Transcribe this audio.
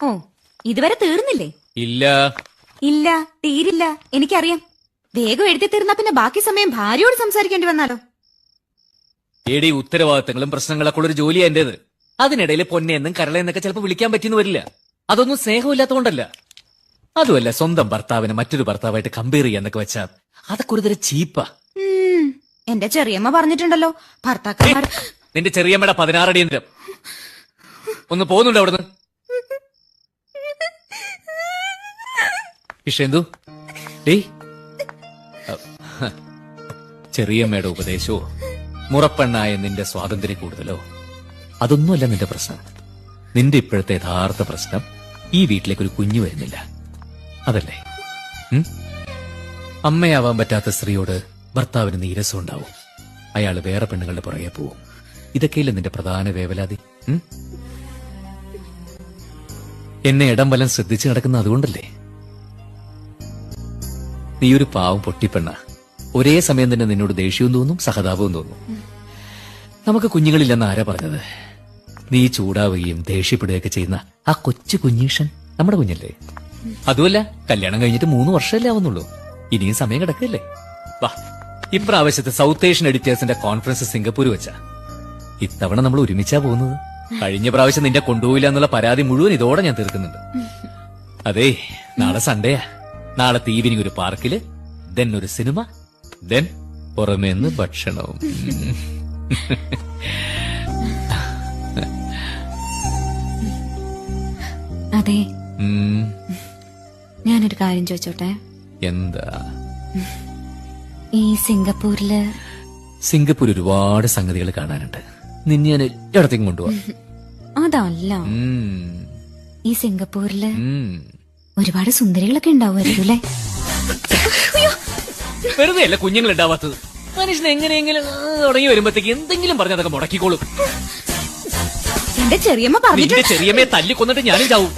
ഓ ഇതുവരെ തീർന്നില്ലേ? ഇല്ല. ഇല്ല തീരില്ല. എനിക്കറിയാം. വേഗം എഴുതി തീർന്നാ പിന്നെ ബാക്കി സമയം ഭാര്യയോട് സംസാരിക്കേണ്ടി വന്നാലോ? എടി ഉത്തരവാദിത്തങ്ങളും പ്രശ്നങ്ങളൊക്കെ ഉള്ള ഒരു ജോലിയാ എന്റേത്. അതിനിടയിൽ പൊന്നെന്നും കരളെന്നൊക്കെ ചിലപ്പോൾ വിളിക്കാൻ പറ്റിയെന്ന് വരില്ല. അതൊന്നും സ്നേഹമില്ലാത്തതുകൊണ്ടല്ല. അതുമല്ല സ്വന്തം ഭർത്താവിനെ മറ്റൊരു ഭർത്താവായിട്ട് കമ്പയർ ചെയ്യാന്നൊക്കെ വെച്ചാ അതൊക്കെ ഒരു തരം ചീപ്പാ. എന്റെ ചെറിയമ്മ പറഞ്ഞിട്ടുണ്ടല്ലോ ഭർത്താക്കന്മാർ നിന്റെ ചെറിയമ്മയുടെ പതിനാറടി ഒന്ന് പോകുന്നുണ്ടോ അവിടുന്ന്? ഇഷേന്തു ഡേ. ചെറിയമ്മയുടെ ഉപദേശമോ മുറപ്പെണ്ണായ നിന്റെ സ്വാതന്ത്ര്യം കൂടുതലോ? അതൊന്നുമല്ല നിന്റെ പ്രശ്നം. നിന്റെ ഇപ്പോഴത്തെ യഥാർത്ഥ പ്രശ്നം ഈ വീട്ടിലേക്ക് ഒരു കുഞ്ഞു വരുന്നില്ല. അതല്ലേ? അമ്മയാവാൻ പറ്റാത്ത സ്ത്രീയോട് ഭർത്താവിന് നീരസം ഉണ്ടാവും. അയാൾ വേറെ പെണ്ണുങ്ങളുടെ പുറകെ പോവും. ഇതൊക്കെയല്ലേ നിന്റെ പ്രധാന വേവലാതി? എന്നെ ഇടം വലം ശ്രദ്ധിച്ചു നടക്കുന്ന അതുകൊണ്ടല്ലേ? നീ ഒരു പാവം പൊട്ടിപ്പെണ്ണ. ഒരേ സമയം തന്നെ നിന്നോട് ദേഷ്യവും തോന്നും സഹതാപവും തോന്നും. നമുക്ക് കുഞ്ഞുങ്ങളില്ലെന്ന് ആരാ പറഞ്ഞത്? നീ ചൂടാവുകയും ദേഷ്യപ്പെടുകയൊക്കെ ചെയ്യുന്ന ആ കൊച്ചു കുഞ്ഞീഷൻ നമ്മുടെ കുഞ്ഞല്ലേ? അതുമല്ല കല്യാണം കഴിഞ്ഞിട്ട് മൂന്ന് വർഷമല്ലേ ആവുന്നുള്ളൂ. ഇനിയും സമയം കിടക്കല്ലേ? വാ ഇപ്രാവശ്യത്തെ സൗത്ത് ഏഷ്യൻ എഡിറ്റേഴ്സിന്റെ കോൺഫറൻസ് സിംഗപ്പൂർ വെച്ചാ. ഇത്തവണ നമ്മൾ ഒരുമിച്ചാ പോകുന്നത്. കഴിഞ്ഞ പ്രാവശ്യം നിന്റെ കൊണ്ടുപോയില്ല എന്നുള്ള പരാതി മുഴുവൻ ഇതോടെ ഞാൻ തീർക്കുന്നുണ്ട്. അതെ നാളെ സൺഡേയാ നാളത്തെ ഈവനിങ് ഒരു പാർക്കിൽ ദെൻ ഒരു സിനിമ ദെൻ പുറമേന്ന് ഭക്ഷണവും. അതെ. ഞാനൊരു കാര്യം ചോദിച്ചോട്ടെ? എന്താ? ഈ സിംഗപ്പൂരിൽ സിംഗപ്പൂർ ഒരുപാട് സംഗതികൾ കാണാനുണ്ട്. നിന്നെ ഞാൻ എല്ലായിടത്തേക്കും കൊണ്ടുപോവാ. അതല്ല. ഈ സിംഗപ്പൂരിൽ. ഒരുപാട് സുന്ദരികളൊക്കെ ഉണ്ടാവുമായിരിക്കും അല്ലേ? വെറുതെ അല്ല കുഞ്ഞുങ്ങൾ ഉണ്ടാവാത്തത്. മനുഷ്യൻ എങ്ങനെയെങ്കിലും തുടങ്ങി വരുമ്പോഴത്തേക്ക് എന്തെങ്കിലും പറഞ്ഞ് അതൊക്കെ മുടക്കിക്കോളും. എന്റെ ചെറിയമ്മ നിന്റെ പറഞ്ഞിട്ടുണ്ട്. ചെറിയമ്മയെ തല്ലി കൊന്നിട്ട് ഞാനും ചാവും.